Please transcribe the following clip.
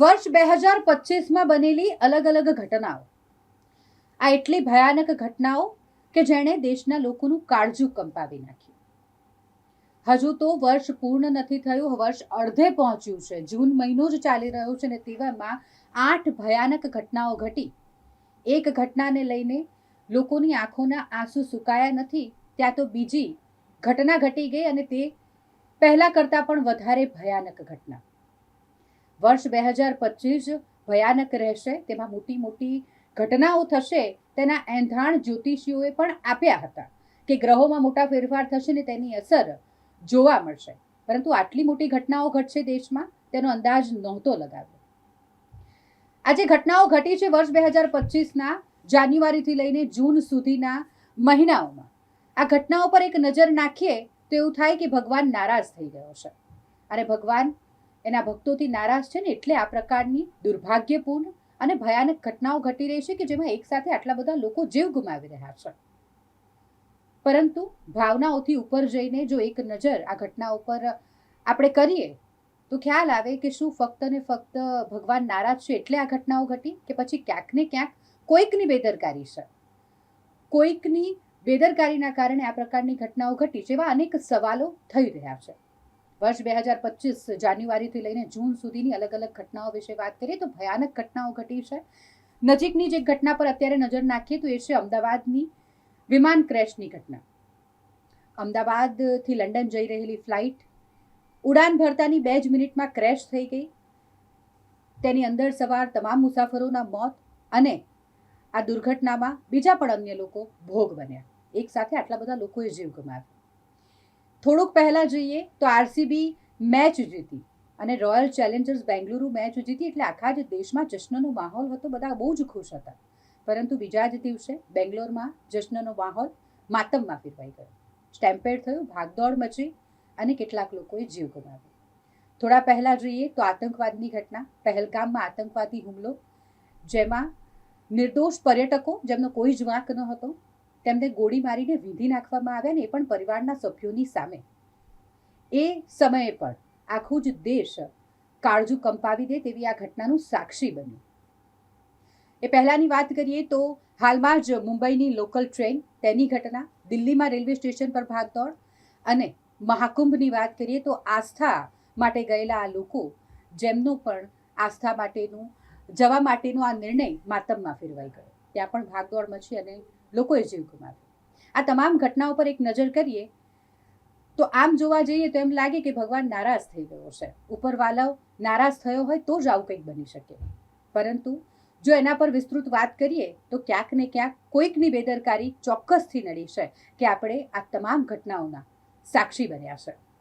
વર્ષ બે હજાર પચીસમાં બનેલી અલગ અલગ ઘટનાઓ. આ એટલી ભયાનક ઘટનાઓ કે જેણે દેશના લોકોનું કાળજું કંપાવી નાખ્યું. હજુ તો વર્ષ પૂર્ણ નથી થયું, વર્ષ અડધે પહોંચ્યું છે. જૂન મહિનો જ ચાલી રહ્યો છે ને તેવામાં આઠ ભયાનક ઘટનાઓ ઘટી. એક ઘટનાને લઈને લોકોની આંખોના આંસુ સુકાયા નથી, ત્યાં તો બીજી ઘટના ઘટી ગઈ અને તે પહેલાં કરતાં પણ વધારે ભયાનક ઘટના. વર્ષ બે હજાર પચીસ ભયાનક રહેશે. તેમાં મોટી મોટી ઘટનાઓ થશે. તેના એંધાણ જ્યોતિષીઓએ પણ આપ્યા હતા કે ગ્રહોમાં મોટા ફેરફાર થશે ને તેની અસર જોવા મળશે. પરંતુ આટલી મોટી ઘટનાઓ ઘટશે દેશમાં? તેનો અંદાજ નહોતો લગાવ્યો. આજે ઘટનાઓ ઘટી છે વર્ષ બે હજાર પચીસના જાન્યુઆરીથી લઈને જૂન સુધીના મહિનાઓમાં. આ ઘટનાઓ પર એક નજર નાખીએ તો એવું થાય કે ભગવાન નારાજ થઈ ગયો છે અને ભગવાન એના ભક્તોથી નારાજ છે ને એટલે આ પ્રકારની દુર્ભાગ્યપૂર્ણ અને ભયાનક ઘટનાઓ ઘટી રહી છે કે જેમાં એકસાથે આટલા બધા લોકો જીવ ગુમાવી રહ્યા છે. પરંતુ ભાવનાઓથી ઉપર જઈને જો એક નજર આ ઘટના ઉપર આપણે કરીએ, તો ખ્યાલ આવે કે શું ફક્ત ને ફક્ત ભગવાન નારાજ છે એટલે આ ઘટનાઓ ઘટી કે પછી ક્યાંક ને ક્યાંક કોઈકની બેદરકારી છે? કોઈકની બેદરકારીના કારણે આ પ્રકારની ઘટનાઓ ઘટી, જેવા અનેક સવાલો થઈ રહ્યા છે. વર્ષ બે હજાર પચીસ જાન્યુઆરીથી લઈને જૂન સુધીની અલગ અલગ ઘટનાઓ વિશે વાત કરીએ તો ભયાનક ઘટનાઓ ઘટી છે. નજીકની જે ઘટના પર અત્યારે નજર નાખીએ તો એ છે અમદાવાદની વિમાન ક્રેશની ઘટના. અમદાવાદથી લંડન જઈ રહેલી ફ્લાઇટ ઉડાન ભરતાની બે જ મિનિટમાં ક્રેશ થઈ ગઈ. તેની અંદર સવાર તમામ મુસાફરોના મોત અને આ દુર્ઘટનામાં બીજા પણ અન્ય લોકો ભોગ બન્યા. એક સાથે આટલા બધા લોકોએ જીવ ગુમાવ્યો. થોડુંક પહેલાં જોઈએ તો આરસીબી મેચ જીતી અને રોયલ ચેલેન્જર્સ બેંગલુરુ મેચ જીતી એટલે આખા જ દેશમાં જશ્નનો માહોલ હતો, બધા બહુ જ ખુશ હતા. પરંતુ બીજા જ દિવસે બેંગ્લોરમાં જશ્નનો માહોલ માતમમાં ફેરવાઈ ગયો. સ્ટેમ્પેડ થયું, ભાગદોડ મચી અને કેટલાક લોકોએ જીવ ગુમાવ્યો. થોડા પહેલાં જોઈએ તો આતંકવાદની ઘટના, પહેલગામમાં આતંકવાદી હુમલો, જેમાં નિર્દોષ પર્યટકો, જેમનો કોઈ જ વાંક ન હતો તેમને ગોળી મારીને વિધી નાખવામાં આવ્યા ને એ પણ પરિવારના સભ્યોની સામે. એ સમયે પણ આખું જ દેશ કાળજું કંપાવી દે તેવી આ ઘટનાનું સાક્ષી બન્યું. એ પહેલાંની વાત કરીએ તો હાલમાં જ મુંબઈની લોકલ ટ્રેન, તેની ઘટના, દિલ્હીમાં રેલવે સ્ટેશન પર ભાગદોડ અને મહાકુંભની વાત કરીએ તો આસ્થા માટે ગયેલા આ લોકો, જેમનો પણ આસ્થા માટેનું, જવા માટેનો આ નિર્ણય માતમમાં ફેરવાઈ ગયો. ત્યાં પણ ભાગદોડ મચી અને લોકોએ જીવ ગુમાવ્યો. આ તમામ ઘટનાઓ પર એક નજર કરીએ તો આમ જોવા જઈએ તો એમ લાગે કે ભગવાન નારાજ થઈ ગયો છે. ઉપરવાલાઓ નારાજ થયો હોય તો જ આવું કંઈક બની શકે. પરંતુ જો એના પર વિસ્તૃત વાત કરીએ તો ક્યાંક ને ક્યાંક કોઈકની બેદરકારી ચોક્કસથી નડી છે કે આપણે આ તમામ ઘટનાઓના સાક્ષી બન્યા છે.